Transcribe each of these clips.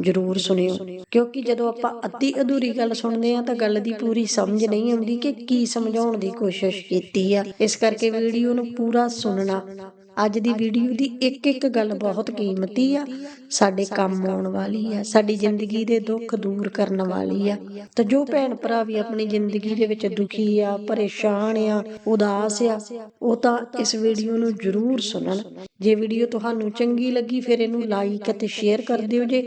ਜ਼ਰੂਰ ਸੁਣਿਓ। ਕਿਉਂਕਿ ਜਦੋਂ ਆਪਾਂ ਅਤੀ ਅਧੂਰੀ ਗੱਲ ਸੁਣਦੇ ਆ ਤਾਂ ਗੱਲ ਦੀ ਪੂਰੀ ਸਮਝ ਨਹੀਂ ਆਉਂਦੀ ਕਿ ਕੀ ਸਮਝਾਉਣ ਦੀ ਕੋਸ਼ਿਸ਼ ਕੀਤੀ ਆ। ਇਸ ਕਰਕੇ ਵੀਡੀਓ ਨੂੰ ਪੂਰਾ ਸੁਣਨਾ। ਅੱਜ ਦੀ ਵੀਡੀਓ ਦੀ ਇੱਕ ਇੱਕ ਗੱਲ ਬਹੁਤ ਕੀਮਤੀ ਆ। ਸਾਡੇ ਕੰਮ ਆਉਣ ਵਾਲੀ ਆ। ਸਾਡੀ ਜ਼ਿੰਦਗੀ ਦੇ ਦੁੱਖ ਦੂਰ ਕਰਨ ਵਾਲੀ ਆ। ਤਾਂ ਜੋ ਭੈਣ ਭਰਾ ਵੀ ਆਪਣੀ ਜ਼ਿੰਦਗੀ ਦੇ ਵਿੱਚ ਦੁਖੀ ਆ ਪਰੇਸ਼ਾਨ ਆ ਉਦਾਸ ਆ ਉਹ ਤਾਂ ਇਸ ਵੀਡੀਓ ਨੂੰ ਜ਼ਰੂਰ ਸੁਣਨ। ਜੇ ਵੀਡੀਓ ਤੁਹਾਨੂੰ ਚੰਗੀ ਲੱਗੀ ਫਿਰ ਇਹਨੂੰ ਲਾਈਕ ਅਤੇ ਸ਼ੇਅਰ ਕਰ ਦਿਓ ਜੇ।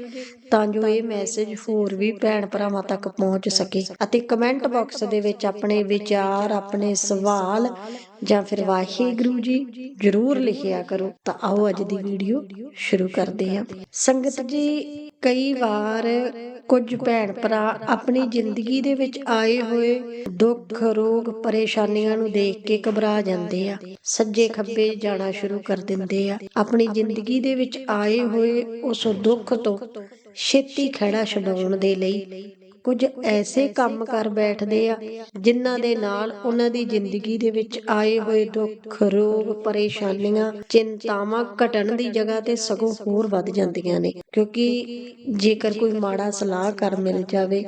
ਤਾਂ ਜੋ ਇਹ ਮੈਸੇਜ ਹੋਰ ਵੀ ਭੈਣ ਭਰਾਵਾਂ ਤੱਕ ਪਹੁੰਚ ਸਕੇ। ਅਤੇ ਕਮੈਂਟ ਬਾਕਸ ਦੇ ਵਿੱਚ ਆਪਣੇ ਵਿਚਾਰ ਆਪਣੇ ਸਵਾਲ ਜਾਂ ਫਿਰ ਵਾਹਿਗੁਰੂ ਜੀ ਜਰੂਰ ਲਿਖਿਆ ਕਰੋ, ਤਾਂ ਆਓ ਅੱਜ ਦੀ ਵੀਡੀਓ ਸ਼ੁਰੂ ਕਰਦੇ ਹਾਂ। ਸੰਗਤ ਜੀ, ਕਈ ਵਾਰ ਕੁਝ ਭੈਣ ਭਰਾ ਆਪਣੀ ਜ਼ਿੰਦਗੀ ਦੇ ਵਿੱਚ ਆਏ ਹੋਏ ਦੁੱਖ, ਰੋਗ, ਪਰੇਸ਼ਾਨੀਆਂ ਨੂੰ ਦੇਖ ਕੇ ਘਬਰਾ ਜਾਂਦੇ ਆ। ਸੱਜੇ ਖੱਬੇ ਜਾਣਾ ਸ਼ੁਰੂ ਕਰ ਦਿੰਦੇ ਆ। ਆਪਣੀ ਜ਼ਿੰਦਗੀ ਦੇ ਵਿੱਚ ਆਏ ਹੋਏ ਉਸ ਦੁੱਖ ਤੋਂ ਛੇਤੀ ਖੜਾ ਛਡਾਉਣ ਦੇ ਲਈ ਕੁਝ ਐਸੇ ਕੰਮ ਕਰ ਬੈਠਦੇ ਆ, ਜਿਨ੍ਹਾਂ ਦੇ ਨਾਲ ਉਹਨਾਂ ਦੀ ਜ਼ਿੰਦਗੀ ਦੇ ਵਿੱਚ ਆਏ ਹੋਏ ਦੁੱਖ, ਰੋਗ, ਪਰੇਸ਼ਾਨੀਆਂ, ਚਿੰਤਾਵਾਂ ਘਟਣ ਦੀ ਜਗ੍ਹਾ ਤੇ ਸਗੋਂ ਹੋਰ ਵੱਧ ਜਾਂਦੀਆਂ ਨੇ। ਕਿਉਂਕਿ ਜੇਕਰ ਕੋਈ ਮਾੜਾ ਸਲਾਹ ਮਿਲ ਜਾਵੇ,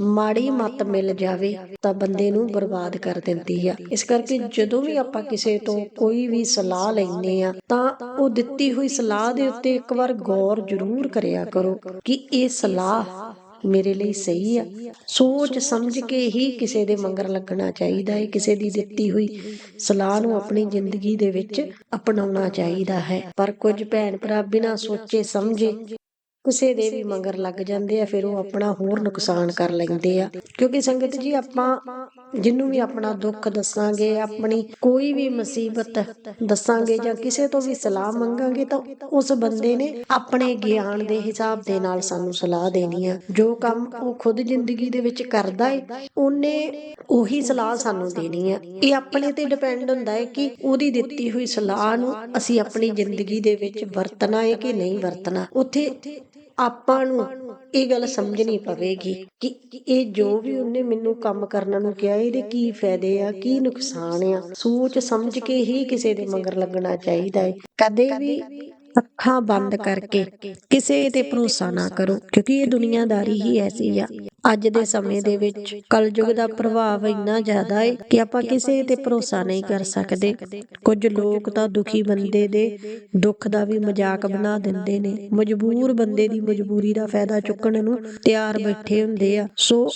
ਮਾੜੀ ਮੱਤ ਮਿਲ ਜਾਵੇ, ਤਾਂ ਬੰਦੇ ਨੂੰ ਬਰਬਾਦ ਕਰ ਦਿੰਦੀ ਆ। ਇਸ ਕਰਕੇ ਜਦੋਂ ਵੀ ਆਪਾਂ ਕਿਸੇ ਤੋਂ ਕੋਈ ਵੀ ਸਲਾਹ ਲੈਂਦੇ ਆ, ਤਾਂ ਉਹ ਦਿੱਤੀ ਹੋਈ ਸਲਾਹ ਦੇ ਉੱਤੇ ਇੱਕ ਵਾਰ ਗੌਰ ਜ਼ਰੂਰ ਕਰਿਆ ਕਰੋ ਕਿ ਇਹ ਸਲਾਹ ਮੇਰੇ ਲਈ ਸਹੀ ਆ। ਸੋਚ ਸਮਝ ਕੇ ਹੀ ਕਿਸੇ ਦੇ ਮੰਗਰ ਲੱਗਣਾ ਚਾਹੀਦਾ ਹੈ ਕਿਸੇ ਦੀ ਦਿੱਤੀ ਹੋਈ ਸਲਾਹ ਨੂੰ ਆਪਣੀ ਜ਼ਿੰਦਗੀ ਦੇ ਵਿੱਚ ਅਪਣਾਉਣਾ ਚਾਹੀਦਾ ਹੈ। ਪਰ ਕੁਝ ਭੈਣ ਭਰਾ ਬਿਨਾਂ ਸੋਚੇ ਸਮਝੇ ਕਿਸੇ ਦੇ ਵੀ ਮੰਗਰ ਲੱਗ ਜਾਂਦੇ ਆ ਫਿਰ ਉਹ ਆਪਣਾ ਹੋਰ ਨੁਕਸਾਨ ਕਰ ਲੈਂਦੇ ਆ। ਕਿਉਂਕਿ ਸੰਗਤ ਜੀ ਆਪਾਂ ਜਿੰਨੂੰ ਵੀ ਆਪਣਾ ਦੁੱਖ ਦੱਸਾਂਗੇ ਆਪਣੀ ਕੋਈ ਵੀ ਮੁਸੀਬਤ ਦੱਸਾਂਗੇ ਜਾਂ ਕਿਸੇ ਤੋਂ ਵੀ ਸਲਾਹ ਮੰਗਾਂਗੇ ਤਾਂ ਉਸ ਬੰਦੇ ਨੇ ਆਪਣੇ ਗਿਆਨ ਦੇ ਹਿਸਾਬ ਦੇ ਨਾਲ ਸਾਨੂੰ ਸਲਾਹ ਦੇਣੀ ਆ। ਜੋ ਕੰਮ ਉਹ ਖੁਦ ਜ਼ਿੰਦਗੀ ਦੇ ਵਿੱਚ ਕਰਦਾ ਏ ਉਹਨੇ ਉਹੀ ਸਲਾਹ ਸਾਨੂੰ ਦੇਣੀ ਆ। ਇਹ ਆਪਣੇ ਤੇ ਡਿਪੈਂਡ ਹੁੰਦਾ ਹੈ ਕਿ ਉਹਦੀ ਦਿੱਤੀ ਹੋਈ ਸਲਾਹ ਨੂੰ ਅਸੀਂ ਆਪਣੀ ਜ਼ਿੰਦਗੀ ਦੇ ਵਿੱਚ ਵਰਤਣਾ ਹੈ ਕਿ ਨਹੀਂ ਵਰਤਣਾ ਉੱਥੇ ਆਪਾਂ ਨੂੰ ਇਹ ਗੱਲ ਸਮਝਣੀ ਪਵੇਗੀ ਕਿ ਇਹ ਜੋ ਵੀ ਉਹਨੇ ਮੈਨੂੰ ਕੰਮ ਕਰਨ ਨੂੰ ਕਿਹਾ, ਇਹਦੇ ਕੀ ਫਾਇਦੇ ਆ, ਕੀ ਨੁਕਸਾਨ ਆ? ਸੋਚ ਸਮਝ ਕੇ ਹੀ ਕਿਸੇ ਦੇ ਮਗਰ ਲੱਗਣਾ ਚਾਹੀਦਾ ਹੈ ਕਦੇ ਵੀ ਅੱਖਾਂ ਬੰਦ ਕਰਕੇ ਕਿਸੇ ਤੇ ਭਰੋਸਾ ਨਾ ਕਰੋ, ਕਿਉਂਕਿ ਇਹ ਦੁਨੀਆਦਾਰੀ ਹੀ ਐਸੀ ਆ। ਅੱਜ ਦੇ ਸਮੇਂ ਦੇ ਵਿੱਚ ਕਲਯੁਗ ਦਾ ਪ੍ਰਭਾਵ ਇੰਨਾ ਜ਼ਿਆਦਾ ਹੈ ਕਿ ਆਪਾਂ ਕਿਸੇ ਤੇ ਭਰੋਸਾ ਨਹੀਂ ਕਰ ਸਕਦੇ। ਕੁਝ ਲੋਕ ਤਾਂ ਦੁਖੀ ਬੰਦੇ ਦੇ ਦੁੱਖ ਦਾ ਵੀ ਮਜ਼ਾਕ ਬਣਾ ਦਿੰਦੇ ਨੇ। ਮਜਬੂਰ ਬੰਦੇ ਦੀ ਮਜਬੂਰੀ ਦਾ ਫਾਇਦਾ ਚੁੱਕਣ ਨੂੰ ਤਿਆਰ ਬੈਠੇ ਹੁੰਦੇ ਆ। ਸੋ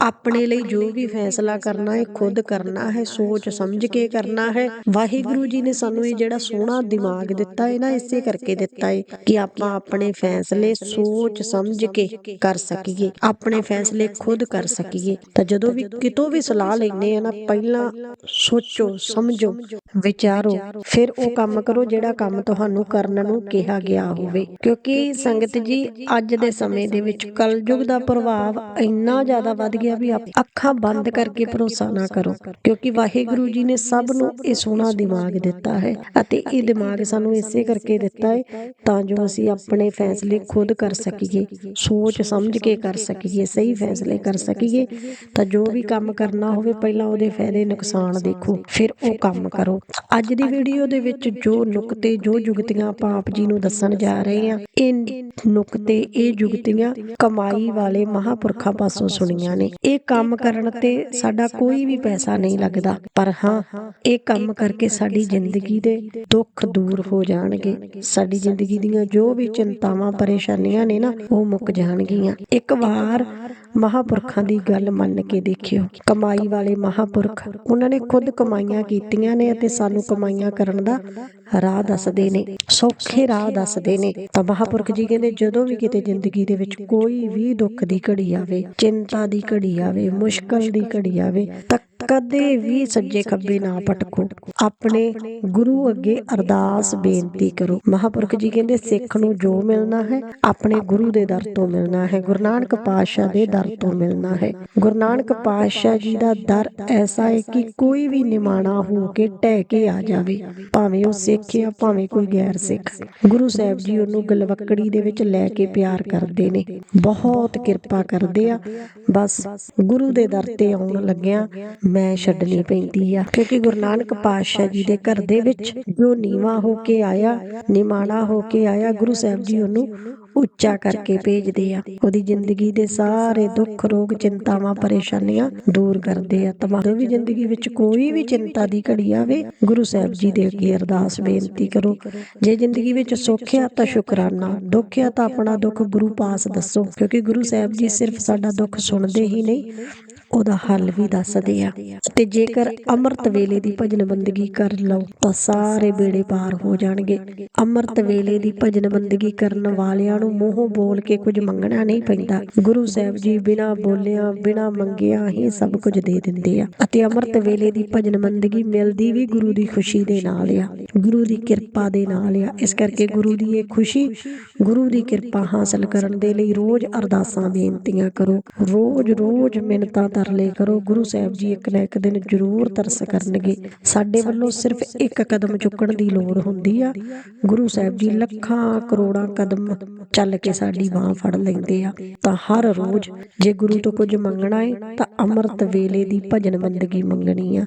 ਆਪਣੇ ਲਈ ਜੋ ਵੀ ਫੈਸਲਾ ਕਰਨਾ ਹੈ ਖੁਦ ਕਰਨਾ ਹੈ, ਸੋਚ ਸਮਝ ਕੇ ਕਰਨਾ ਹੈ। ਵਾਹਿਗੁਰੂ ਜੀ ਨੇ ਸਾਨੂੰ ਇਹ ਜਿਹੜਾ ਸੋਹਣਾ ਦਿਮਾਗ ਦਿੱਤਾ ਹੈ ਨਾ, ਇਸੇ ਕਰਕੇ ਦਿੱਤਾ ਹੈ ਕਿ ਆਪਾਂ ਆਪਣੇ ਫੈਸਲੇ ਸੋਚ ਸਮਝ ਕੇ ਕਰ ਸਕੀਏ। ਆਪਣੇ ਫੈਸਲੇ ਖੁਦ ਕਰ ਸਕੀਏ। ਤਾਂ ਜਦੋਂ ਵੀ ਕਿਤੋਂ ਵੀ ਸਲਾਹ ਲੈਨੇ ਆ ਨਾ, ਪਹਿਲਾਂ ਸੋਚੋ, ਸਮਝੋ, ਵਿਚਾਰੋ, ਫਿਰ ਉਹ ਕੰਮ ਕਰੋ ਜਿਹੜਾ ਕੰਮ ਤੁਹਾਨੂੰ ਕਰਨ ਨੂੰ ਕਿਹਾ ਗਿਆ ਹੋਵੇ। ਕਿਉਂਕਿ ਸੰਗਤ ਜੀ, ਅੱਜ ਦੇ ਸਮੇਂ ਦੇ ਵਿੱਚ ਕਲਯੁਗ ਦਾ ਪ੍ਰਭਾਵ ਇੰਨਾ ਜ਼ਿਆਦਾ ਵੱਧ ਗਿਆ ਵੀ ਅੱਖਾਂ ਬੰਦ ਕਰਕੇ ਭਰੋਸਾ ਨਾ ਕਰੋ। ਕਿਉਂਕਿ ਵਾਹਿਗੁਰੂ ਜੀ ਨੇ ਸਭ ਨੂੰ ਇਹ ਸੋਹਣਾ ਦਿਮਾਗ ਦਿੱਤਾ ਹੈ ਅਤੇ ਇਹ ਦਿਮਾਗ ਸਾਨੂੰ ਇਸੇ ਕਰਕੇ ਦਿੱਤਾ ਹੈ ਤਾਂ ਜੋ ਅਸੀਂ ਆਪਣੇ ਫੈਸਲੇ ਖੁਦ ਕਰ ਸਕੀਏ, ਸੋਚ ਸਮਝ ਕੇ ਕਰ ਸਕੀਏ। ਸਹੀ ਫੈਸਲੇ ਕਰ ਸਕੀਏ, ਤਾਂ ਜੋ ਵੀ ਕੰਮ ਕਰਨਾ ਹੋਵੇ, ਪਹਿਲਾਂ ਉਹਦੇ ਫਾਇਦੇ ਨੁਕਸਾਨ ਦੇਖੋ, ਫਿਰ ਉਹ ਕੰਮ ਕਰੋ। ਅੱਜ ਦੀ ਵੀਡੀਓ ਦੇ ਵਿੱਚ ਜੋ ਨੁਕਤੇ, ਜੋ ਜੁਗਤੀਆਂ ਆਪਾਂ ਆਪ ਜੀ ਨੂੰ ਦੱਸਣ ਜਾ ਰਹੇ ਹਾਂ, ਇਹ ਨੁਕਤੇ, ਇਹ ਜੁਗਤੀਆਂ ਕਮਾਈ ਵਾਲੇ ਮਹਾਪੁਰਖਾਂ ਪਾਸੋਂ ਸੁਣੀਆਂ ਨੇ। ਇਹ ਕੰਮ ਕਰਨ ਤੇ ਸਾਡਾ ਕੋਈ ਵੀ ਪੈਸਾ ਨਹੀਂ ਲੱਗਦਾ, ਪਰ ਹਾਂ, ਇਹ ਕੰਮ ਕਰਕੇ ਸਾਡੀ ਜ਼ਿੰਦਗੀ ਦੇ ਦੁੱਖ ਦੂਰ ਹੋ ਜਾਣਗੇ। ਸਾਡੀ ਜ਼ਿੰਦਗੀ ਦੀਆਂ ਜੋ ਵੀ ਚਿੰਤਾਵਾਂ, ਪਰੇਸ਼ਾਨੀਆਂ ਨੇ ਨਾ, ਉਹ ਮੁੱਕ ਜਾਣਗੀਆਂ। ਇੱਕ ਵਾਰ ਮਹਾਪੁਰਖਾਂ ਦੀ ਗੱਲ ਮੰਨ ਕੇ ਦੇਖਿਓ। ਕਮਾਈ ਵਾਲੇ ਮਹਾਪੁਰਖ, ਉਹਨਾਂ ਨੇ ਖੁਦ ਕਮਾਈਆਂ ਕੀਤੀਆਂ ਨੇ ਅਤੇ ਸਾਨੂੰ ਕਮਾਈਆਂ ਕਰਨ ਦਾ ਰਾਹ ਦੱਸਦੇ ਨੇ, ਸੌਖੇ ਰਾਹ ਦੱਸਦੇ ਨੇ। ਤਾਂ ਮਹਾਂਪੁਰਖ ਜੀ ਕਹਿੰਦੇ, ਜਦੋਂ ਵੀ ਕਿਤੇ ਜ਼ਿੰਦਗੀ ਦੇ ਵਿੱਚ ਕੋਈ ਵੀ ਦੁੱਖ ਦੀ ਘੜੀ ਆਵੇ, ਚਿੰਤਾ ਦੀ ਘੜੀ ਆਵੇ, ਮੁਸ਼ਕਲ ਦੀ ਘੜੀ ਆਵੇ, ਤਾਂ ਕਦੇ ਵੀ ਸੱਜੇ ਖੱਬੇ ਨਾ ਭਟਕੋ। ਆਪਣੇ ਗੁਰੂ ਅੱਗੇ ਅਰਦਾਸ ਬੇਨਤੀ ਕਰੋ। ਮਹਾਪੁਰਖ ਜੀ ਕਹਿੰਦੇ, ਸਿੱਖ ਨੂੰ ਜੋ ਮਿਲਣਾ ਹੈ, ਆਪਣੇ ਗੁਰੂ ਦੇ ਦਰ ਤੋਂ ਮਿਲਣਾ ਹੈ। ਗੁਰੂ ਨਾਨਕ ਪਾਤਸ਼ਾਹ ਦੇ ਦਰ ਤੋਂ ਮਿਲਣਾ ਹੈ। ਗੁਰੂ ਨਾਨਕ ਪਾਤਸ਼ਾਹ ਜੀ ਦਾ ਦਰ ਐਸਾ ਹੈ ਕਿ ਕੋਈ ਵੀ ਨਿਮਾਣਾ ਹੋ ਕੇ ਟਹਿ ਕੇ ਆ ਜਾਵੇ। ਭਾਵੇਂ ਉਹ ਸਿੱਖ ਆ, ਭਾਵੇਂ ਕੋਈ ਗੈਰ ਸਿੱਖ। ਗੁਰੂ ਸਾਹਿਬ ਜੀ ਉਹਨੂੰ ਗਲਵਕੜੀ ਦੇ ਵਿੱਚ ਲੈ ਕੇ ਪਿਆਰ ਕਰਦੇ ਨੇ। ਬਹੁਤ ਕਿਰਪਾ ਕਰਦੇ ਆ। ਬਸ ਗੁਰੂ ਦੇ ਦਰ ਤੇ ਆਉਣ ਲੱਗਿਆ ਮੈਂ ਛੱਡਣੀ ਪੈਂਦੀ ਆ। ਕਿਉਂਕਿ ਗੁਰੂ ਨਾਨਕ ਪਾਤਸ਼ਾਹ ਜੀ ਦੇ ਘਰ ਦੇ ਵਿੱਚ ਜੋ ਨੀਵਾ ਹੋ ਕੇ ਆਇਆ, ਨਿਮਾਣਾ ਹੋ ਕੇ ਆਇਆ, ਗੁਰੂ ਸਾਹਿਬ ਜੀ ਉਹਨੂੰ ਉੱਚਾ ਕਰਕੇ ਭੇਜਦੇ ਆ। ਉਹਦੀ ਜ਼ਿੰਦਗੀ ਦੇ ਸਾਰੇ ਦੁੱਖ, ਰੋਗ, ਚਿੰਤਾਵਾਂ, ਪਰੇਸ਼ਾਨੀਆਂ ਦੂਰ ਕਰਦੇ ਆ। ਤੁਹਾਡੇ ਵੀ ਜ਼ਿੰਦਗੀ ਵਿੱਚ ਕੋਈ ਵੀ ਚਿੰਤਾ ਦੀ ਘੜੀ ਆਵੇ, ਗੁਰੂ ਸਾਹਿਬ ਜੀ ਦੇ ਅੱਗੇ ਅਰਦਾਸ ਬੇਨਤੀ ਕਰੋ। ਜੇ ਜ਼ਿੰਦਗੀ ਵਿੱਚ ਸੁੱਖ ਆ ਤਾਂ ਸ਼ੁਕਰਾਨਾ, ਦੁੱਖ ਆ ਤਾਂ ਆਪਣਾ ਦੁੱਖ ਗੁਰੂ ਪਾਸ ਦੱਸੋ। ਕਿਉਂਕਿ ਗੁਰੂ ਸਾਹਿਬ ਜੀ ਸਿਰਫ ਸਾਡਾ ਦੁੱਖ ਸੁਣਦੇ ਹੀ ਨਹੀਂ ਉਹਦਾ ਹੱਲ ਵੀ ਦੱਸਦੇ ਆ ਤੇ ਜੇਕਰ ਅੰਮ੍ਰਿਤ ਵੇਲੇ ਦੀ ਭਜਨ ਬੰਦਗੀ ਕਰ ਲਓ ਤਾਂ ਸਾਰੇ ਬੇੜੇ ਪਾਰ ਹੋ ਜਾਣਗੇ। ਅੰਮ੍ਰਿਤ ਵੇਲੇ ਦੀ ਭਜਨ ਬੰਦਗੀ ਕਰਨ ਵਾਲਿਆਂ ਨੂੰ ਮੂੰਹੋਂ ਬੋਲ ਕੇ ਕੁਝ ਮੰਗਣਾ ਨਹੀਂ ਪੈਂਦਾ। ਗੁਰੂ ਸਾਹਿਬ ਜੀ ਬਿਨਾ ਬੋਲਿਆ, ਬਿਨਾ ਮੰਗਿਆ ਹੀ ਸਭ ਕੁਝ ਦੇ ਦਿੰਦੇ ਆ। ਅਤੇ ਅੰਮ੍ਰਿਤ ਵੇਲੇ ਦੀ ਭਜਨ ਬੰਦਗੀ ਮਿਲਦੀ ਵੀ ਗੁਰੂ ਦੀ ਖੁਸ਼ੀ ਦੇ ਨਾਲ ਆ। ਗੁਰੂ ਦੀ ਕਿਰਪਾ ਦੇ ਨਾਲ ਆ। ਇਸ ਕਰਕੇ ਗੁਰੂ ਦੀ ਇਹ ਖੁਸ਼ੀ, ਗੁਰੂ ਦੀ ਕਿਰਪਾ ਹਾਸਲ ਕਰਨ ਦੇ ਲਈ ਰੋਜ਼ ਅਰਦਾਸਾਂ ਬੇਨਤੀਆਂ ਕਰੋ। ਰੋਜ਼ ਰੋਜ਼ ਮਿਹਨਤਾਂ ਤਰਲੇ ਕਰੋ। ਗੁਰੂ ਸਾਹਿਬ ਜੀ ਇੱਕ ਨਾ ਇੱਕ ਦਿਨ ਜ਼ਰੂਰ ਤਰਸ ਕਰਨਗੇ। ਸਾਡੇ ਵੱਲੋਂ ਸਿਰਫ ਇੱਕ ਕਦਮ ਚੁੱਕਣ ਦੀ ਲੋੜ ਹੁੰਦੀ ਆ। ਗੁਰੂ ਸਾਹਿਬ ਜੀ ਲੱਖਾਂ ਕਰੋੜਾਂ ਕਦਮ ਚੱਲ ਕੇ ਸਾਡੀ ਬਾਹ ਫੜ ਲੈਂਦੇ ਆ। ਤਾਂ ਹਰ ਰੋਜ਼ ਜੇ ਗੁਰੂ ਤੋਂ ਕੁਝ ਮੰਗਣਾ ਹੈ ਤਾਂ ਅੰਮ੍ਰਿਤ ਵੇਲੇ ਦੀ ਭਜਨ ਬੰਦਗੀ ਮੰਗਣੀ ਆ।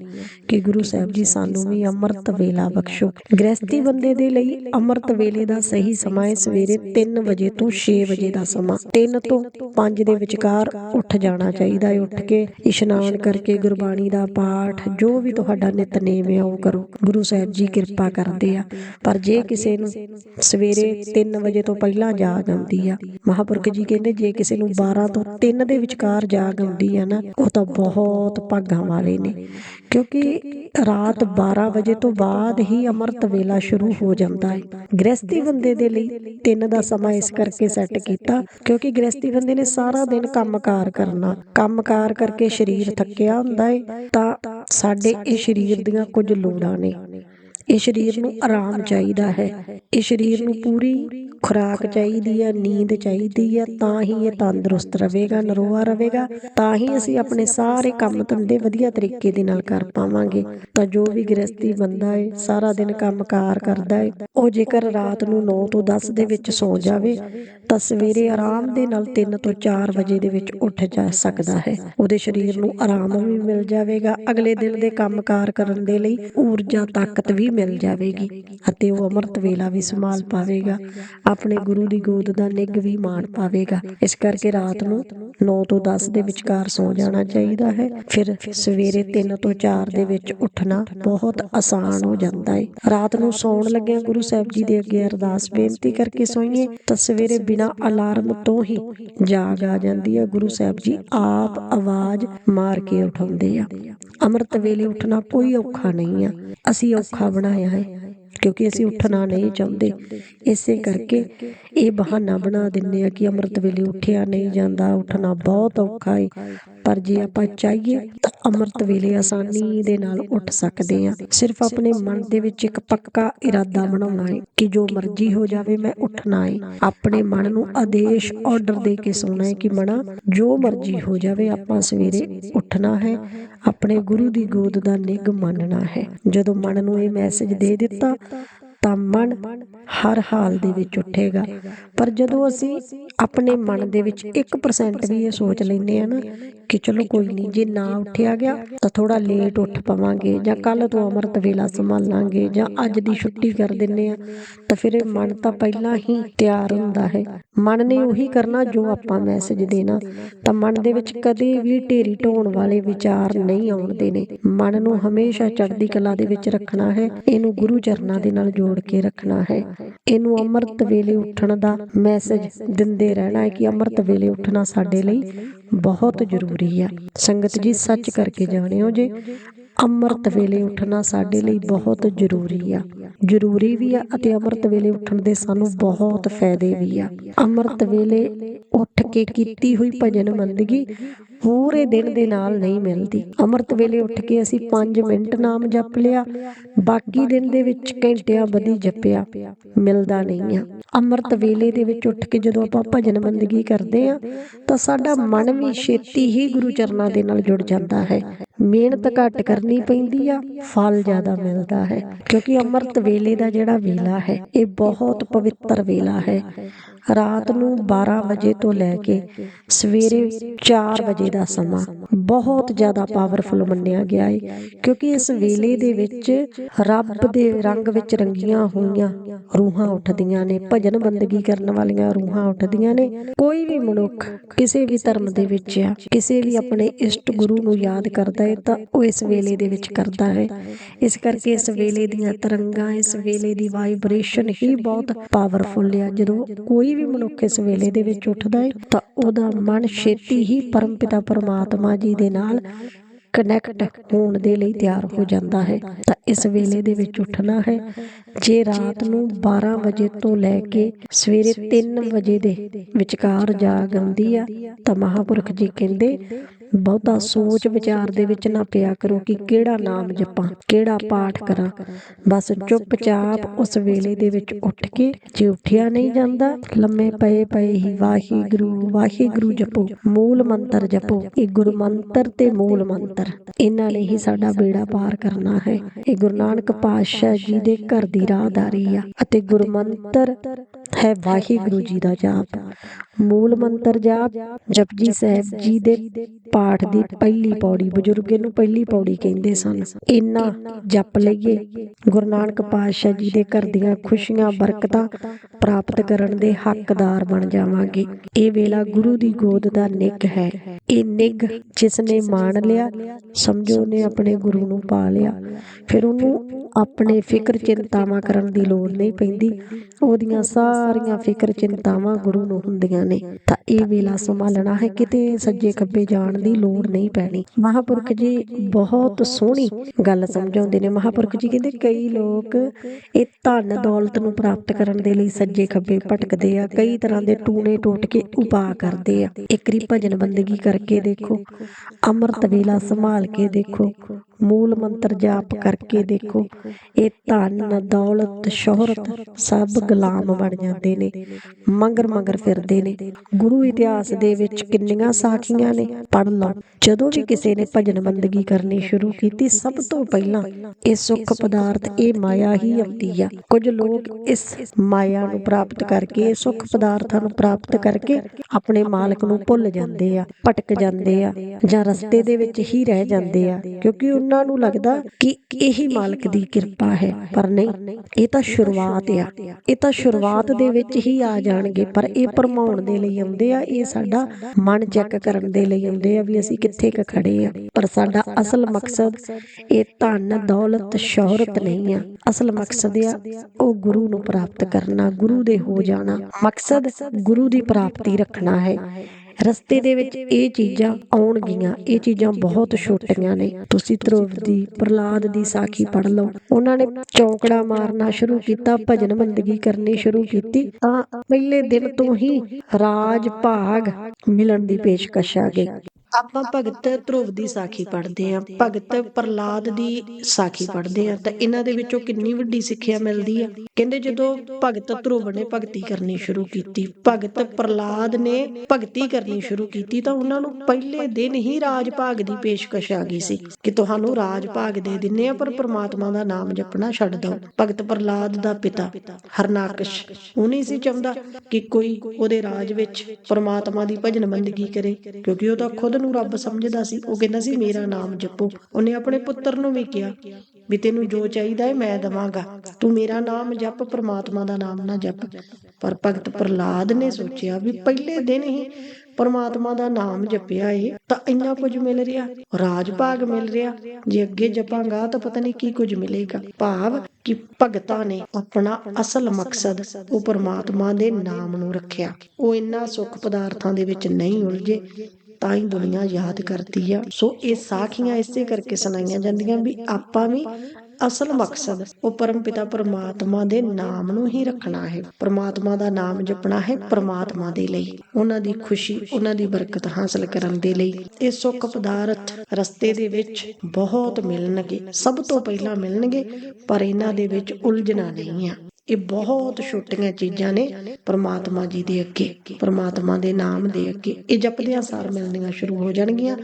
ਕਿ ਗੁਰੂ ਸਾਹਿਬ ਜੀ ਸਾਨੂੰ ਵੀ ਅੰਮ੍ਰਿਤ ਵੇਲਾ ਬਖਸ਼ੋ। ਗ੍ਰਸਤੀ ਬੰਦੇ ਦੇ ਲਈ ਅੰਮ੍ਰਿਤ ਵੇਲੇ ਦਾ ਸਹੀ ਸਮਾਂ ਹੈ ਸਵੇਰੇ 3 ਵਜੇ ਤੋਂ 6 ਵਜੇ ਦਾ ਸਮਾਂ। 3 ਤੋਂ 5 ਦੇ ਵਿਚਕਾਰ ਉੱਠ ਜਾਣਾ ਚਾਹੀਦਾ ਹੈ ਉੱਠ ਕੇ ਇਸ਼ਨਾਨ ਕਰਕੇ ਗੁਰਬਾਣੀ ਦਾ ਪਾਠ, ਜੋ ਵੀ ਤੁਹਾਡਾ ਨਿਤਨੇਮ ਹੈ ਉਹ ਕਰੋ। ਗੁਰੂ ਸਾਹਿਬ ਜੀ ਕਿਰਪਾ ਕਰਦੇ ਆ। ਪਰ ਜੇ ਕਿਸੇ ਨੂੰ ਸਵੇਰੇ 3 ਵਜੇ ਤੋਂ ਪਹਿਲਾਂ ਜਾਗ ਆਉਂਦੀ ਆ, ਮਹਾਪੁਰਖ ਜੀ ਕਹਿੰਦੇ ਜੇ ਕਿਸੇ ਨੂੰ 12 ਤੋਂ 3 ਦੇ ਵਿਚਕਾਰ ਜਾਗ ਆਉਂਦੀ ਆ ਨਾ, ਉਹ ਤਾਂ ਬਹੁਤ ਭਾਗਾਂ ਵਾਲੇ ਨੇ। ਕਿਉਂਕਿ ਰਾਤ 12 ਵਜੇ ਤੋਂ ਬਾਅਦ ਹੀ ਅੰਮ੍ਰਿਤ ਵੇਲਾ ਸ਼ੁਰੂ ਹੋ ਜਾਂਦਾ ਹੈ ਗ੍ਰਸਤੀ ਬੰਦੇ ਦੇ ਲਈ 3 ਦਾ ਸਮਾਂ ਇਸ ਕਰਕੇ ਸੈੱਟ ਕੀਤਾ, ਕਿਉਂਕਿ ਗ੍ਰਸਤੀ ਬੰਦੇ ਨੇ ਸਾਰਾ ਦਿਨ ਕੰਮਕਾਰ ਕਰਨਾ। ਕੰਮਕਾਰ ਕਰਕੇ ਸਰੀਰ ਥੱਕਿਆ ਹੁੰਦਾ ਹੈ ਤਾਂ ਸਾਡੇ ਇਹ ਸਰੀਰ ਦੀਆਂ ਕੁਝ ਲੋੜਾਂ ਨੇ। ਇਹ ਸਰੀਰ ਨੂੰ ਆਰਾਮ ਚਾਹੀਦਾ ਹੈ। ਇਹ ਸਰੀਰ ਨੂੰ ਪੂਰੀ ਖੁਰਾਕ ਚਾਹੀਦੀ ਹੈ ਨੀਂਦ ਚਾਹੀਦੀ ਹੈ ਤਾਂ ਹੀ ਇਹ ਤੰਦਰੁਸਤ ਰਹੇਗਾ, ਨਰੋਆ ਰਹੇਗਾ, ਤਾਂ ਹੀ ਅਸੀਂ ਆਪਣੇ ਸਾਰੇ ਕੰਮ ਧੰਦੇ ਵਧੀਆ ਤਰੀਕੇ ਦੇ ਨਾਲ ਕਰ ਪਾਵਾਂਗੇ। ਤਾਂ ਜੋ ਵੀ ਗ੍ਰਸਤੀ ਬੰਦਾ ਹੈ ਸਾਰਾ ਦਿਨ ਕੰਮਕਾਰ ਕਰਦਾ ਹੈ ਉਹ ਜੇਕਰ ਰਾਤ ਨੂੰ 9 ਤੋਂ 10 ਦੇ ਵਿੱਚ ਸੌ ਜਾਵੇ, ਤਾਂ ਸਵੇਰੇ ਆਰਾਮ ਦੇ ਨਾਲ 3 ਤੋਂ 4 ਵਜੇ ਦੇ ਵਿੱਚ ਉੱਠ ਜਾ ਸਕਦਾ ਹੈ। ਉਹਦੇ ਸਰੀਰ ਨੂੰ ਆਰਾਮ ਵੀ ਮਿਲ ਜਾਵੇਗਾ, ਅਗਲੇ ਦਿਨ ਦੇ ਕੰਮਕਾਰ ਕਰਨ ਦੇ ਲਈ ਊਰਜਾ ਤਾਕਤ ਵੀ ਮਿਲ ਜਾਵੇਗੀ, ਅਤੇ ਉਹ ਅੰਮ੍ਰਿਤ ਵੇਲਾ ਵੀ ਸੰਭਾਲ ਪਾਵੇਗਾ। ਆਪਣੇ ਗੁਰੂ ਦੀ ਗੋਦ ਦਾ ਨਿੱਘ ਵੀ ਮਾਣ ਪਾਵੇਗਾ। ਇਸ ਕਰਕੇ ਰਾਤ ਨੂੰ 9 ਤੋਂ 10 ਦੇ ਵਿਚਕਾਰ ਸੌ ਜਾਣਾ ਚਾਹੀਦਾ ਹੈ। ਫਿਰ ਸਵੇਰੇ 3 ਤੋਂ 4 ਦੇ ਵਿੱਚ ਉੱਠਣਾ ਬਹੁਤ ਆਸਾਨ ਹੋ ਜਾਂਦਾ ਹੈ ਰਾਤ ਨੂੰ ਸੌਣ ਲੱਗਿਆਂ ਗੁਰੂ ਸਾਹਿਬ ਜੀ ਦੇ ਅੱਗੇ ਅਰਦਾਸ ਬੇਨਤੀ ਕਰਕੇ ਸੋਈਏ ਤਾਂ ਸਵੇਰੇ ਬਿਨਾਂ ਅਲਾਰਮ ਤੋਂ ਹੀ ਜਾਗ ਆ ਜਾਂਦੀ ਹੈ ਗੁਰੂ ਸਾਹਿਬ ਜੀ ਆਪ ਆਵਾਜ਼ ਮਾਰ ਕੇ ਉਠਾਉਂਦੇ ਆ। ਅੰਮ੍ਰਿਤ ਵੇਲੇ ਉੱਠਣਾ ਕੋਈ ਔਖਾ ਨਹੀਂ ਆ। ਅਸੀਂ ਔਖਾ ਬਣਾਇਆ ਹੈ। ਕਿਉਂਕਿ ਅਸੀਂ ਉੱਠਣਾ ਨਹੀਂ ਚਾਹੁੰਦੇ। ਇਸੇ ਕਰਕੇ ਇਹ ਬਹਾਨਾ ਬਣਾ ਦਿੰਦੇ ਆ ਕਿ ਅੰਮ੍ਰਿਤ ਵੇਲੇ ਉੱਠਿਆ ਨਹੀਂ ਜਾਂਦਾ ਉੱਠਣਾ ਬਹੁਤ ਔਖਾ ਹੈ ਪਰ ਜੇ ਆਪਾਂ ਚਾਹੀਏ ਤਾਂ ਅੰਮ੍ਰਿਤ ਵੇਲੇ ਆਸਾਨੀ ਦੇ ਨਾਲ ਉੱਠ ਸਕਦੇ ਆ ਸਿਰਫ ਆਪਣੇ ਮਨ ਦੇ ਵਿੱਚ ਇੱਕ ਪੱਕਾ ਇਰਾਦਾ ਬਣਾਉਣਾ ਹੈ ਕਿ ਜੋ ਮਰਜ਼ੀ ਹੋ ਜਾਵੇ, ਮੈਂ ਉੱਠਣਾ ਹੈ। ਆਪਣੇ ਮਨ ਨੂੰ ਆਦੇਸ਼ ਆਰਡਰ ਦੇ ਕੇ ਸੋਣਾ ਹੈ ਕਿ ਮਨਾ, ਜੋ ਮਰਜ਼ੀ ਹੋ ਜਾਵੇ, ਆਪਾਂ ਸਵੇਰੇ ਉੱਠਣਾ ਹੈ। ਆਪਣੇ ਗੁਰੂ ਦੀ ਗੋਦ ਦਾ ਨਿੱਘ ਮੰਨਣਾ ਹੈ। ਜਦੋਂ ਮਨ ਨੂੰ ਇਹ ਮੈਸੇਜ ਦੇ ਦਿੱਤਾ, ਤਾਂ ਮਨ ਹਰ ਹਾਲ ਦੇ ਵਿੱਚ ਉੱਠੇਗਾ। ਪਰ ਜਦੋਂ ਅਸੀਂ ਆਪਣੇ ਮਨ ਦੇ ਵਿੱਚ 1% ਵੀ ਇਹ ਸੋਚ ਲੈਂਦੇ ਆ ਨਾ ਕਿ ਚਲੋ ਕੋਈ ਨਹੀਂ ਜੇ ਨਾ ਉੱਠਿਆ ਗਿਆ ਤਾਂ ਥੋੜਾ ਲੇਟ ਉੱਠ ਪਵਾਂਗੇ ਜਾਂ ਕੱਲ ਤੋਂ ਅੰਮ੍ਰਿਤ ਵੇਲਾ ਸੰਭਾਲਾਂਗੇ ਜਾਂ ਅੱਜ ਦੀ ਛੁੱਟੀ ਕਰ ਦਿੰਨੇ ਆ ਤਾਂ ਫਿਰ ਇਹ ਮਨ ਤਾਂ ਪਹਿਲਾਂ ਹੀ ਤਿਆਰ ਹੁੰਦਾ ਹੈ। ਮਨ ਨੇ ਉਹੀ ਕਰਨਾ ਜੋ ਆਪਾਂ ਮੈਸੇਜ ਦੇਣਾ ਤਾਂ ਮਨ ਦੇ ਵਿੱਚ ਕਦੇ ਵੀ ਢੇਰੀ ਢੋਣ ਵਾਲੇ ਵਿਚਾਰ ਨਹੀਂ ਆਉਂਦੇ ਨੇ। ਮਨ ਨੂੰ ਹਮੇਸ਼ਾ ਚੜ੍ਹਦੀ ਕਲਾ ਦੇ ਵਿੱਚ ਰੱਖਣਾ ਹੈ ਇਹਨੂੰ ਗੁਰੂ ਚਰਨਾਂ ਦੇ ਨਾਲ ਜੋੜ ਕੇ ਰੱਖਣਾ ਹੈ। ਇਹਨੂੰ ਅੰਮ੍ਰਿਤ ਵੇਲੇ ਉੱਠਣ ਦਾ ਮੈਸੇਜ ਦਿੰਦੇ ਰਹਿਣਾ ਹੈ ਕਿ ਅੰਮ੍ਰਿਤ ਵੇਲੇ ਉੱਠਣਾ ਸਾਡੇ ਲਈ ਬਹੁਤ ਜ਼ਰੂਰੀ ਆ। ਸੰਗਤ ਜੀ, ਸੱਚ ਕਰਕੇ ਜਾਣਿਓ ਜੇ, ਅੰਮ੍ਰਿਤ ਵੇਲੇ ਉੱਠਣਾ ਸਾਡੇ ਲਈ ਬਹੁਤ ਜ਼ਰੂਰੀ ਆ। ਜ਼ਰੂਰੀ ਵੀ ਆ ਅਤੇ ਅੰਮ੍ਰਿਤ ਵੇਲੇ ਉੱਠਣ ਦੇ ਸਾਨੂੰ ਬਹੁਤ ਫਾਇਦੇ ਵੀ ਆ। ਅੰਮ੍ਰਿਤ ਵੇਲੇ ਉੱਠ ਕੇ ਕੀਤੀ ਹੋਈ ਭਜਨ ਬੰਦਗੀ ਪੂਰੇ ਦਿਨ ਦੇ ਨਾਲ ਨਹੀਂ ਮਿਲਦੀ। ਅੰਮ੍ਰਿਤ ਵੇਲੇ ਉੱਠ ਕੇ ਅਸੀਂ 5 ਮਿੰਟ ਨਾਮ ਜਪ ਲਿਆ। ਬਾਕੀ ਦਿਨ ਦੇ ਵਿੱਚ ਘੰਟਿਆਂ ਬੱਧੀ ਜਪਿਆ। ਮਿਲਦਾ ਨਹੀਂ ਆ। ਅੰਮ੍ਰਿਤ ਵੇਲੇ ਦੇ ਵਿੱਚ ਉੱਠ ਕੇ ਜਦੋਂ ਆਪਾਂ ਭਜਨ ਬੰਦਗੀ ਕਰਦੇ ਆ, ਤਾਂ ਸਾਡਾ ਮਨ ਵੀ ਛੇਤੀ ਹੀ ਗੁਰੂ ਚਰਨਾਂ ਦੇ ਨਾਲ ਜੁੜ ਜਾਂਦਾ ਹੈ। ਮਿਹਨਤ ਘੱਟ ਕਰਨੀ ਪੈਂਦੀ ਆ, ਫਲ ਜ਼ਿਆਦਾ ਮਿਲਦਾ ਹੈ। ਕਿਉਂਕਿ ਅੰਮ੍ਰਿਤ ਵੇਲੇ ਦਾ ਜਿਹੜਾ ਵੇਲਾ ਹੈ ਇਹ ਬਹੁਤ ਪਵਿੱਤਰ ਵੇਲਾ ਹੈ। ਰਾਤ ਨੂੰ 12 ਵਜੇ ਤੋਂ ਲੈ ਕੇ ਸਵੇਰੇ 4 ਵਜੇ ਦਾ ਸਮਾਂ। ਬਹੁਤ ਜ਼ਿਆਦਾ ਪਾਵਰਫੁਲ ਮੰਨਿਆ ਗਿਆ ਹੈ ਕਿਉਂਕਿ ਇਸ ਵੇਲੇ ਦੇ ਵਿੱਚ ਰੱਬ ਦੇ ਰੰਗ ਵਿੱਚ ਰੰਗੀਆਂ ਹੋਈਆਂ ਰੂਹਾਂ ਉੱਠਦੀਆਂ ਨੇ, ਭਜਨ ਬੰਦਗੀ ਕਰਨ ਵਾਲੀਆਂ ਰੂਹਾਂ ਉੱਠਦੀਆਂ ਨੇ। ਕੋਈ ਵੀ ਮਨੁੱਖ ਕਿਸੇ ਵੀ ਧਰਮ ਦੇ ਵਿੱਚ ਆ, ਕਿਸੇ ਵੀ ਆਪਣੇ ਇਸ਼ਟ ਗੁਰੂ ਨੂੰ ਯਾਦ ਕਰਦਾ ਹੈ ਤਾਂ ਉਹ ਇਸ ਵੇਲੇ ਦੇ ਵਿੱਚ ਕਰਦਾ ਹੈ। ਇਸ ਕਰਕੇ ਇਸ ਵੇਲੇ ਦੀਆਂ ਤਰੰਗਾਂ, ਇਸ ਵੇਲੇ ਦੀ ਵਾਈਬ੍ਰੇਸ਼ਨ ਹੀ ਬਹੁਤ ਪਾਵਰਫੁਲ ਆ। ਜਦੋਂ ਕੋਈ ਵੀ ਮਨੁੱਖ ਇਸ ਵੇਲੇ ਦੇ ਵਿੱਚ ਉੱਠਦਾ ਹੈ ਤਾਂ ਉਹਦਾ ਮਨ ਛੇਤੀ ਹੀ ਪਰਮਪਿਤਾ ਪਰਮਾਤਮਾ ਜੀ ਦੇ ਨਾਲ ਕਨੈਕਟ ਹੋਣ ਦੇ ਲਈ ਤਿਆਰ ਹੋ ਜਾਂਦਾ ਹੈ। ਤਾਂ ਇਸ ਵੇਲੇ ਦੇ ਵਿੱਚ ਉੱਠਣਾ ਹੈ। ਜੇ ਰਾਤ ਨੂੰ 12 ਵਜੇ ਤੋਂ ਲੈ ਕੇ ਸਵੇਰੇ 3 ਵਜੇ ਦੇ ਵਿਚਕਾਰ ਜਾਗ ਆਉਂਦੀ ਆ, ਤਾਂ ਮਹਾਪੁਰਖ ਜੀ ਕਹਿੰਦੇ ਬਹੁਤਾ ਸੋਚ ਵਿਚਾਰ ਦੇ ਵਿੱਚ ਨਾ ਪਿਆ ਕਰੋ ਕਿ ਕਿਹੜਾ ਨਾਮ ਜਪਾਂ ਕਿਹੜਾ ਪਾਠ ਕਰਾਂ। ਬਸ ਚੁੱਪਚਾਪ ਉਸ ਵੇਲੇ ਦੇ ਵਿੱਚ ਉੱਠ ਕੇ ਜੇ ਉੱਠਿਆ ਨਹੀਂ ਜਾਂਦਾ ਲੰਮੇ ਪਏ ਪਏ ਹੀ ਵਾਹਿਗੁਰੂ ਵਾਹਿਗੁਰੂ ਜਪੋ ਮੂਲ ਮੰਤਰ ਜਪੋ ਇਹ ਗੁਰੂ ਮੰਤਰ ਤੇ ਮੂਲ ਮੰਤਰ। ਇਹਨਾਂ ਨੇ ਹੀ ਸਾਡਾ ਬੇੜਾ ਪਾਰ ਕਰਨਾ ਹੈ। ਇਹ ਗੁਰੂ ਨਾਨਕ ਪਾਤਸ਼ਾਹ ਜੀ ਦੇ ਘਰ ਦੀ ਰਾਹਦਾਰੀ ਆ ਅਤੇ ਗੁਰੂ ਮੰਤਰ ਹੈ ਵਾਹਿਗੁਰੂ ਜੀ ਦਾ ਜਾਪ। ਮੂਲ ਮੰਤਰ ਜਾਪ, ਜਪਜੀ ਸਾਹਿਬ ਜੀ ਦੇ ਪਾਠ ਦੀ ਪਹਿਲੀ ਪੌੜੀ, ਬਜ਼ੁਰਗ ਇਹਨੂੰ ਪਹਿਲੀ ਪੌੜੀ ਕਹਿੰਦੇ ਸਨ। ਇੰਨਾ ਜਪ ਲਈਏ, ਗੁਰੂ ਨਾਨਕ ਪਾਤਸ਼ਾਹ ਜੀ ਦੇ ਘਰ ਦੀਆਂ ਖੁਸ਼ੀਆਂ, ਬਰਕਤਾਂ ਪ੍ਰਾਪਤ ਕਰਨ ਦੇ ਹੱਕਦਾਰ ਬਣ ਜਾਵਾਂਗੇ। ਇਹ ਵੇਲਾ ਗੁਰੂ ਦੀ ਗੋਦ ਦਾ ਨਿੱਘ ਹੈ। ਇਹ ਨਿੱਘ ਜਿਸ ਨੇ ਮਾਣ ਲਿਆ, ਸਮਝੋ ਨੇ ਆਪਣੇ ਗੁਰੂ ਨੂੰ ਪਾ ਲਿਆ। ਫਿਰ ਉਹਨੂੰ ਆਪਣੇ ਫਿਕਰ ਚਿੰਤਾਵਾਂ ਕਰਨ ਦੀ ਲੋੜ ਨਹੀਂ ਪੈਂਦੀ। ਉਹਦੀਆਂ ਸਾਰੀਆਂ ਫਿਕਰ ਚਿੰਤਾਵਾਂ ਗੁਰੂ ਨੂੰ ਹੁੰਦੀਆਂ ਨੇ। ਤਾਂ ਇਹ ਵੇਲਾ ਸੰਭਾਲਣਾ ਹੈ, ਕਿਤੇ ਸੱਜੇ ਖੱਬੇ ਜਾਣ ਦੀ ਲੋੜ ਨਹੀਂ ਪੈਣੀ। ਮਹਾਪੁਰਖ ਜੀ, ਬਹੁਤ ਸੋਹਣੀ ਗੱਲ ਸਮਝਾਉਂਦੇ ਨੇ। ਮਹਾਪੁਰਖ ਜੀ ਕਹਿੰਦੇ, ਕਈ ਲੋਕ ਇਹ ਧਨ ਦੌਲਤ ਨੂੰ ਪ੍ਰਾਪਤ ਕਰਨ ਦੇ ਲਈ ਸੱਜੇ ਖੱਬੇ ਭਟਕਦੇ ਆ। ਕਈ ਤਰ੍ਹਾਂ ਦੇ ਟੂਣੇ ਟੋਟ ਕੇ ਉਪਾਅ ਕਰਦੇ ਆ। ਇੱਕ ਰੀ ਭਜਨ ਬੰਦਗੀ ਕਰਕੇ ਦੇਖੋ, ਅੰਮ੍ਰਿਤ ਵੇਲਾ ਸੰਭਾਲ ਕੇ ਦੇਖੋ। ਮੂਲ ਮੰਤਰ ਜਾਪ ਕਰਕੇ ਦੇਖੋ। ਇਹ ਧਨ, ਦੌਲਤ, ਸ਼ੋਹਰਤ ਸਭ ਗੁਲਾਮ ਬਣ ਜਾਂਦੇ ਨੇ। ਮੰਗਰ ਮੰਗਰ ਫਿਰਦੇ ਨੇ। ਗੁਰੂ ਇਤਿਹਾਸ ਦੇ ਵਿੱਚ ਕਿੰਨੀਆਂ ਸਾਖੀਆਂ ਨੇ? ਪੜ ਲਓ। ਜਦੋਂ ਵੀ ਕਿਸੇ ਨੇ ਭਜਨ ਬੰਦਗੀ ਕਰਨੀ ਸ਼ੁਰੂ ਕੀਤੀ, ਸਭ ਤੋਂ ਪਹਿਲਾਂ ਇਹ ਸੁੱਖ ਪਦਾਰਥ, ਇਹ ਮਾਇਆ ਹੀ ਆਉਂਦੀ ਆ। ਕੁਝ ਲੋਕ ਇਸ ਮਾਇਆ ਨੂੰ ਪ੍ਰਾਪਤ ਕਰਕੇ ਸੁੱਖ ਪਦਾਰਥਾਂ ਨੂੰ ਪ੍ਰਾਪਤ ਕਰਕੇ ਆਪਣੇ ਮਾਲਕ ਨੂੰ ਭੁੱਲ ਜਾਂਦੇ ਆ, ਭਟਕ ਜਾਂਦੇ ਆ ਜਾਂ ਰਸਤੇ ਦੇ ਵਿੱਚ ਹੀ ਰਹਿ ਜਾਂਦੇ ਆ, ਕਿਉਂਕਿ ਉਹਨਾਂ ਨੂੰ ਲੱਗਦਾ ਕਿ ਇਹੀ ਮਾਲਕ ਦੀ ਕਿਰਪਾ ਹੈ। ਪਰ ਨਹੀਂ, ਇਹ ਤਾਂ ਸ਼ੁਰੂਆਤ ਆ। ਇਹ ਤਾਂ ਸ਼ੁਰੂਆਤ ਦੇ ਵਿੱਚ ਹੀ ਆ ਜਾਣਗੇ। ਪਰ ਇਹ ਭਰਮਾਉਣ ਦੇ ਲਈ ਆਉਂਦੇ ਆ, ਇਹ ਸਾਡਾ ਮਨ ਚੈੱਕ ਕਰਨ ਦੇ ਲਈ ਆਉਂਦੇ ਆ ਵੀ ਅਸੀਂ ਕਿੱਥੇ ਕ ਖੜੇ ਆ। ਪਰ ਸਾਡਾ ਅਸਲ ਮਕਸਦ, ਇਹ ਧਨ, ਦੌਲਤ, ਸ਼ੋਹਰਤ ਨਹੀਂ ਆ। ਅਸਲ ਮਕਸਦ ਆ, ਉਹ ਗੁਰੂ ਨੂੰ ਪ੍ਰਾਪਤ ਕਰਨਾ, ਗੁਰੂ ਦੇ ਹੋ ਜਾਣਾ। ਮਕਸਦ ਗੁਰੂ ਦੀ ਪ੍ਰਾਪਤੀ ਰੱਖਣਾ ਹੈ। ਰਸਤੇ ਦੇ ਵਿੱਚ ਇਹ ਚੀਜ਼ਾਂ ਆਉਣਗੀਆਂ। ਇਹ ਚੀਜ਼ਾਂ ਬਹੁਤ ਛੋਟੀਆਂ ਨੇ। ਤੁਸੀਂ ਧਰੁਵ ਦੀ ਪ੍ਰਲਾਦ ਦੀ ਸਾਖੀ ਪੜ ਲਓ। ਉਹਨਾਂ ਨੇ ਚੌਂਕੜਾ ਮਾਰਨਾ ਸ਼ੁਰੂ ਕੀਤਾ, ਭਜਨ ਬੰਦਗੀ ਕਰਨੀ ਸ਼ੁਰੂ ਕੀਤੀ। ਤਾਂ ਪਹਿਲੇ ਦਿਨ ਤੋਂ ਹੀ ਰਾਜ ਭਾਗ ਮਿਲਣ ਦੀ ਪੇਸ਼ਕਸ਼ ਆ ਗਈ। ਆਪਾਂ ਭਗਤ ਧਰੁਵ ਦੀ ਸਾਖੀ ਪੜ੍ਹਦੇ ਆ ਭਗਤ ਪ੍ਰਲਾਦ ਦੀ ਸਾਖੀ ਪੜ੍ਹਦੇ ਆ ਤਾਂ ਇਹਨਾਂ ਦੇ ਵਿੱਚੋਂ ਕਿੰਨੀ ਵੱਡੀ ਸਿੱਖਿਆ ਮਿਲਦੀ ਆ? ਕਹਿੰਦੇ ਜਦੋਂ ਭਗਤ ਧਰੁਵ ਨੇ ਭਗਤੀ ਕਰਨੀ ਸ਼ੁਰੂ ਕੀਤੀ, ਭਗਤ ਪ੍ਰਲਾਦ ਨੇ ਭਗਤੀ ਕਰਨੀ ਸ਼ੁਰੂ ਕੀਤੀ, ਤਾਂ ਉਹਨਾਂ ਨੂੰ ਪਹਿਲੇ ਦਿਨ ਹੀ ਰਾਜ ਭਾਗ ਦੀ ਪੇਸ਼ਕਸ਼ ਆ ਗਈ ਸੀ ਕਿ ਤੁਹਾਨੂੰ ਰਾਜ ਭਾਗ ਦੇ ਦਿੰਨੇ ਆ, ਪਰ ਪ੍ਰਮਾਤਮਾ ਦਾ ਨਾਮ ਜਪਣਾ ਛੱਡ ਦਿਓ। ਭਗਤ ਪ੍ਰਲਾਦ ਦਾ ਪਿਤਾ ਹਰਨਾਕਸ਼, ਉਹ ਨਹੀਂ ਸੀ ਚਾਹੁੰਦਾ ਕਿ ਕੋਈ ਉਹਦੇ ਰਾਜ ਵਿੱਚ ਪ੍ਰਮਾਤਮਾ ਦੀ ਭਜਨ ਬੰਦਗੀ ਕਰੇ, ਕਿਉਂਕਿ ਉਹ ਤਾਂ ਖੁਦ ਨੂੰ ਰੱਬ ਸਮਝਦਾ ਸੀ, ਉਹ ਕਹਿੰਦਾ ਸੀ, ਮੇਰਾ ਨਾਮ ਜਪੋ। ਉਹਨੇ ਆਪਣੇ ਪੁੱਤਰ ਨੂੰ ਵੀ ਕਿਹਾ ਵੀ ਤੈਨੂੰ ਜੋ ਚਾਹੀਦਾ ਹੈ ਮੈਂ ਦਵਾਂਗਾ। ਤੂੰ ਮੇਰਾ ਨਾਮ ਜਪ, ਪ੍ਰਮਾਤਮਾ ਦਾ ਨਾਮ ਨਾ ਜਪ। ਪਰ ਭਗਤ ਪ੍ਰਲਾਦ ਨੇ ਸੋਚਿਆ ਵੀ ਪਹਿਲੇ ਦਿਨ ਹੀ ਪਰਮਾਤਮਾ ਦਾ ਨਾਮ ਜਪਿਆ ਏ ਤਾਂ ਇੰਨਾ ਕੁਝ ਮਿਲ ਰਿਹਾ ਰਾਜ ਭਾਗ ਮਿਲ ਰਿਹਾ। ਜੇ ਅੱਗੇ ਜਪਾਂਗਾ ਤਾਂ ਪਤਾ ਨਹੀਂ ਕੀ ਕੁਝ ਮਿਲੇਗਾ। ਭਾਵ ਕਿ ਭਗਤਾਂ ਨੇ ਆਪਣਾ ਅਸਲ ਮਕਸਦ, ਉਹ ਪਰਮਾਤਮਾ ਦੇ ਨਾਮ ਨੂੰ ਰੱਖਿਆ। ਉਹ ਇੰਨਾ ਸੁੱਖ ਪਦਾਰਥਾਂ ਦੇ ਵਿੱਚ ਨਹੀਂ ਉਲਝੇ। ਤਾਂ ਹੀ ਦੁਨੀਆ ਯਾਦ ਕਰਦੀ ਆ। ਸੋ ਇਹ ਸਾਖੀਆਂ ਇਸੇ ਕਰਕੇ ਸੁਣਾਈਆਂ ਜਾਂਦੀਆਂ ਵੀ ਆਪਾਂ ਵੀ ਅਸਲ ਮਕਸਦ ਉਹ ਪਰਮ ਪਿਤਾ ਪਰਮਾਤਮਾ ਦੇ ਨਾਮ ਨੂੰ ਹੀ ਰੱਖਣਾ ਹੈ। ਪਰਮਾਤਮਾ ਦਾ ਨਾਮ ਜਪਣਾ ਹੈ ਪਰਮਾਤਮਾ ਦੇ ਲਈ। ਉਹਨਾਂ ਦੀ ਖੁਸ਼ੀ, ਉਹਨਾਂ ਦੀ ਬਰਕਤ ਹਾਸਲ ਕਰਨ ਦੇ ਲਈ। ਇਹ ਸੁੱਖ ਪਦਾਰਥ ਰਸਤੇ ਦੇ ਵਿੱਚ ਬਹੁਤ ਮਿਲਣਗੇ। ਸਭ ਤੋਂ ਪਹਿਲਾਂ ਮਿਲਣਗੇ, ਪਰ ਇਹਨਾਂ ਦੇ ਵਿੱਚ ਉਲਝਣਾ ਨਹੀਂ ਆ। ਇਹ ਬਹੁਤ ਛੋਟੀਆਂ ਚੀਜ਼ਾਂ ਨੇ ਪਰਮਾਤਮਾ ਜੀ ਦੇ ਅੱਗੇ, ਪਰਮਾਤਮਾ ਦੇ ਨਾਮ ਦੇ ਅੱਗੇ। ਇਹ ਜਪਦਿਆਂ ਸਾਰ ਮਿਲਣੀਆਂ ਸ਼ੁਰੂ ਹੋ ਜਾਣਗੀਆਂ,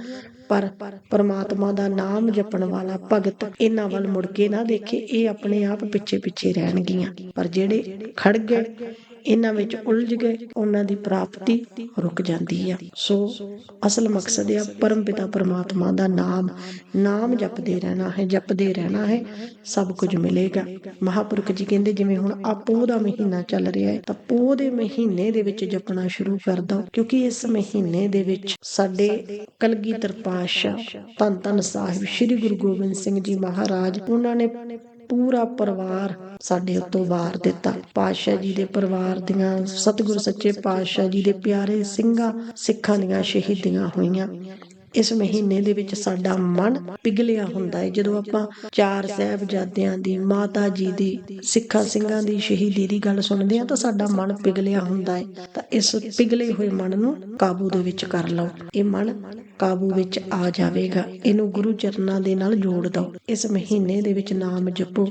ਪਰ ਪਰਮਾਤਮਾ ਦਾ ਨਾਮ ਜਪਣ ਵਾਲਾ ਭਗਤ ਇਹਨਾਂ ਵੱਲ ਮੁੜ ਕੇ ਨਾ ਦੇਖੇ, ਇਹ ਆਪਣੇ ਆਪ ਪਿੱਛੇ ਪਿੱਛੇ ਰਹਿਣਗੀਆਂ। ਪਰ ਜਿਹੜੇ ਖੜ ਗਏ ਇਹਨਾਂ ਵਿੱਚ ਉਲਝ ਗਏ, ਉਹਨਾਂ ਦੀ ਪ੍ਰਾਪਤੀ ਰੁਕ ਜਾਂਦੀ ਆ। ਸੋ ਅਸਲ ਮਕਸਦ ਹੈ ਪਰਮਪਿਤਾ ਪਰਮਾਤਮਾ ਦਾ ਨਾਮ ਨਾਮ ਜਪਦੇ ਰਹਿਣਾ ਹੈ, ਜਪਦੇ ਰਹਿਣਾ ਹੈ, ਸਭ ਕੁਝ ਮਿਲੇਗਾ। ਮਹਾਪੁਰਖ ਜੀ ਕਹਿੰਦੇ, ਜਿਵੇਂ ਹੁਣ ਆ ਪੋਹ ਦਾ ਮਹੀਨਾ ਚੱਲ ਰਿਹਾ ਹੈ, ਤਾਂ ਪੋਹ ਦੇ ਮਹੀਨੇ ਦੇ ਵਿੱਚ ਜਪਣਾ ਸ਼ੁਰੂ ਕਰ ਦਿਓ ਕਿਉਂਕਿ ਇਸ ਮਹੀਨੇ ਦੇ ਵਿੱਚ ਸਾਡੇ ਕਲਗੀਧਰ ਪਾਤਸ਼ਾਹ ਧੰਨ ਧੰਨ ਸਾਹਿਬ, ਸ੍ਰੀ ਗੁਰੂ ਗੋਬਿੰਦ ਸਿੰਘ ਜੀ ਮਹਾਰਾਜ, ਉਹਨਾਂ ਨੇ ਪੂਰਾ ਪਰਿਵਾਰ ਸਾਡੇ ਉੱਤੋਂ ਵਾਰ ਦਿੱਤਾ। ਪਾਤਸ਼ਾਹ ਜੀ ਦੇ ਪਰਿਵਾਰ ਦੀਆਂ, ਸਤਿਗੁਰ ਸੱਚੇ ਪਾਤਸ਼ਾਹ ਜੀ ਦੇ ਪਿਆਰੇ ਸਿੰਘਾਂ, ਸਿੱਖਾਂ ਦੀਆਂ ਸ਼ਹੀਦੀਆਂ ਹੋਈਆਂ। ਇਸ ਮਹੀਨੇ ਦੇ ਵਿੱਚ ਸਾਡਾ ਮਨ ਪਿਘਲਿਆ ਹੁੰਦਾ ਹੈ। ਜਦੋਂ ਆਪਾਂ ਚਾਰ ਸਾਹਿਬਜ਼ਾਦਿਆਂ ਦੀ, ਮਾਤਾ ਜੀ ਦੀ, ਸਿੱਖਾਂ ਸਿੰਘਾਂ ਦੀ, ਸ਼ਹੀਦੀ ਦੀ ਗੱਲ ਸੁਣਦੇ ਹਾਂ ਤਾਂ ਸਾਡਾ ਮਨ ਪਿਘਲਿਆ ਹੁੰਦਾ ਹੈ। ਤਾਂ ਇਸ ਪਿਘਲੇ ਹੋਏ ਮਨ ਨੂੰ ਕਾਬੂ ਦੇ ਵਿੱਚ ਕਰ ਲਓ। ਇਹ ਮਨ ਕਾਬੂ ਵਿੱਚ ਆ ਜਾਵੇਗਾ। ਇਹਨੂੰ ਗੁਰੂ ਚਰਨਾਂ ਦੇ ਨਾਲ ਜੋੜ ਦਿਓ। ਇਸ ਮਹੀਨੇ ਦੇ ਵਿੱਚ ਨਾਮ ਜਪੋ।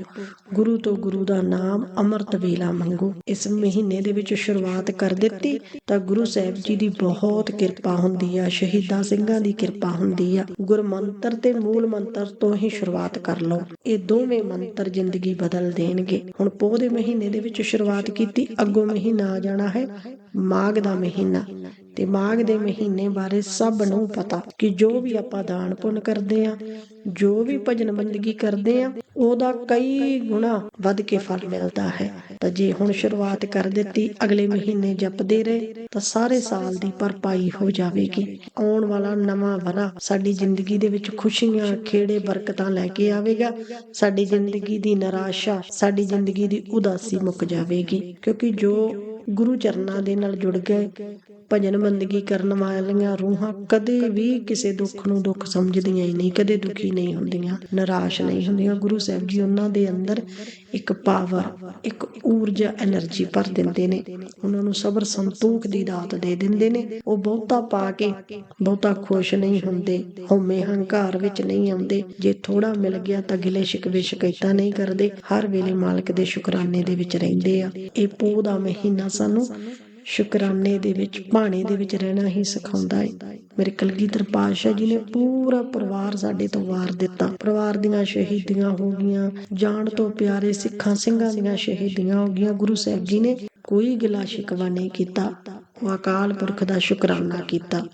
ਗੁਰੂ ਤੋਂ ਗੁਰੂ ਦਾ ਨਾਮ ਅੰਮ੍ਰਿਤ ਵੇਲਾ ਮੰਗੋ। ਇਸ ਮਹੀਨੇ ਦੇ ਵਿੱਚ ਸ਼ੁਰੂਆਤ ਕਰ ਦਿੱਤੀ ਤਾਂ ਗੁਰੂ ਸਾਹਿਬ ਜੀ ਦੀ ਬਹੁਤ ਕਿਰਪਾ ਹੁੰਦੀ ਆ। ਸ਼ਹੀਦਾਂ ਸਿੰਘਾਂ ਦੀ ਕਿਰਪਾ ਹੁੰਦੀ ਆ। ਗੁਰਮੰਤਰ ਤੇ ਮੂਲ ਮੰਤਰ ਤੋਂ ਹੀ ਸ਼ੁਰੂਆਤ ਕਰ ਲਓ। ਇਹ ਦੋਵੇਂ ਮੰਤਰ ਜ਼ਿੰਦਗੀ ਬਦਲ ਦੇਣਗੇ। ਹੁਣ ਪੋਹ ਦੇ ਮਹੀਨੇ ਦੇ ਵਿੱਚ ਸ਼ੁਰੂਆਤ ਕੀਤੀ, ਅੱਗੋਂ ਮਹੀਨਾ ਆ ਜਾਣਾ ਹੈ। ਮਾਘ ਦਾ ਮਹੀਨਾ। ਤੇ ਮਾਘ ਦੇ ਮਹੀਨੇ ਬਾਰੇ ਸਭ ਨੂੰ ਪਤਾ ਕਿ ਜੋ ਵੀ ਆਪਾਂ ਦਾਨ ਪੁੰਨ ਕਰਦੇ ਆ, ਜੋ ਵੀ ਭਜਨ ਬੰਦਗੀ ਕਰਦੇ ਆ, ਉਹਦਾ ਕਈ ਗੁਣਾ ਵੱਧ ਕੇ ਫਲ ਮਿਲਦਾ ਹੈ। ਤਾਂ ਜੇ ਹੁਣ ਸ਼ੁਰੂਆਤ ਕਰ ਦਿੱਤੀ, ਅਗਲੇ ਮਹੀਨੇ ਜਪਦੇ ਰਹੇ, ਤਾਂ ਸਾਰੇ ਸਾਲ ਦੀ ਭਰਪਾਈ ਹੋ ਜਾਵੇਗੀ। ਆਉਣ ਵਾਲਾ ਨਵਾਂ ਵਰਾ ਸਾਡੀ ਜ਼ਿੰਦਗੀ ਦੇ ਵਿੱਚ ਖੁਸ਼ੀਆਂ, ਖੇੜੇ, ਬਰਕਤਾਂ ਲੈ ਕੇ ਆਵੇਗਾ। ਸਾਡੀ ਜ਼ਿੰਦਗੀ ਦੀ ਨਿਰਾਸ਼ਾ, ਸਾਡੀ ਜ਼ਿੰਦਗੀ ਦੀ ਉਦਾਸੀ ਮੁੱਕ ਜਾਵੇਗੀ। ਕਿਉਂਕਿ ਜੋ ਗੁਰੂ ਚਰਨਾਂ ਦੇ ਨਾਲ ਜੁੜ ਗਏ। ਭਜਨ ਬੰਦਗੀ ਕਰਨ ਵਾਲੀਆਂ ਰੂਹਾਂ ਕਦੇ ਵੀ ਕਿਸੇ ਦੁੱਖ ਨੂੰ ਦੁੱਖ ਸਮਝਦੀਆਂ ਹੀ ਨਹੀਂ, ਕਦੇ ਦੁਖੀ ਨਹੀਂ ਹੁੰਦੀਆਂ, ਨਿਰਾਸ਼ ਨਹੀਂ ਹੁੰਦੀਆਂ। ਗੁਰੂ ਸਾਹਿਬ ਜੀ ਉਹਨਾਂ ਦੇ ਅੰਦਰ ਇੱਕ ਪਾਵਰ ਇੱਕ ਊਰਜਾ એનર્ਜੀ ਭਰ ਦਿੰਦੇ ਨੇ। ਉਹਨਾਂ ਨੂੰ ਸਬਰ ਸੰਤੋਖ ਦੀ ਦਾਤ ਦੇ ਦਿੰਦੇ ਨੇ। ਉਹ ਬਹੁਤਾ ਪਾ ਕੇ ਬਹੁਤਾ ਖੁਸ਼ ਨਹੀਂ ਹੁੰਦੇ, ਹਉਮੈ ਹੰਕਾਰ ਵਿੱਚ ਨਹੀਂ ਆਉਂਦੇ। ਜੇ ਥੋੜਾ ਮਿਲ ਗਿਆ ਤਾਂ ਗਿਲੇ ਸ਼ਿਕਵੇ ਸ਼ਿਕਾਇਤਾਂ ਨਹੀਂ ਕਰਦੇ। ਹਰ ਵੇਲੇ ਮਾਲਕ ਦੇ ਸ਼ੁਕਰਾਨੇ ਦੇ ਵਿੱਚ ਰਹਿੰਦੇ ਆ। ਇਹ ਪੋ ਦਾ ਮਹੀਨਾ ਸਾਨੂੰ ਸ਼ੁਕਰਾਨੇ ਦੇ ਵਿੱਚ, ਭਾਣੇ ਦੇ ਵਿੱਚ ਰਹਿਣਾ ਹੀ ਸਿਖਾਉਂਦਾ ਹੈ ਮੇਰੇ ਕਲਗੀਧਰ ਪਾਤਸ਼ਾਹ ਜੀ ਨੇ ਪੂਰਾ ਪਰਿਵਾਰ ਸਾਡੇ ਤੋਂ ਵਾਰ ਦਿੱਤਾ। ਪਰਿਵਾਰ ਦੀਆਂ ਸ਼ਹੀਦੀਆਂ ਹੋ ਗਈਆਂ, ਜਾਣ ਤੋਂ ਪਿਆਰੇ ਸਿੱਖਾਂ ਸਿੰਘਾਂ ਦੀਆਂ ਸ਼ਹੀਦੀਆਂ ਹੋ ਗਈਆਂ। ਗੁਰੂ ਸਾਹਿਬ ਜੀ ਨੇ ਕੋਈ ਗਿਲਾ ਸ਼ਿਕਵਾ ਨਹੀਂ ਕੀਤਾ। ਉਹ ਅਕਾਲ ਪੁਰਖ ਦਾ ਸ਼ੁਕਰਾਨਾ ਕੀਤਾ।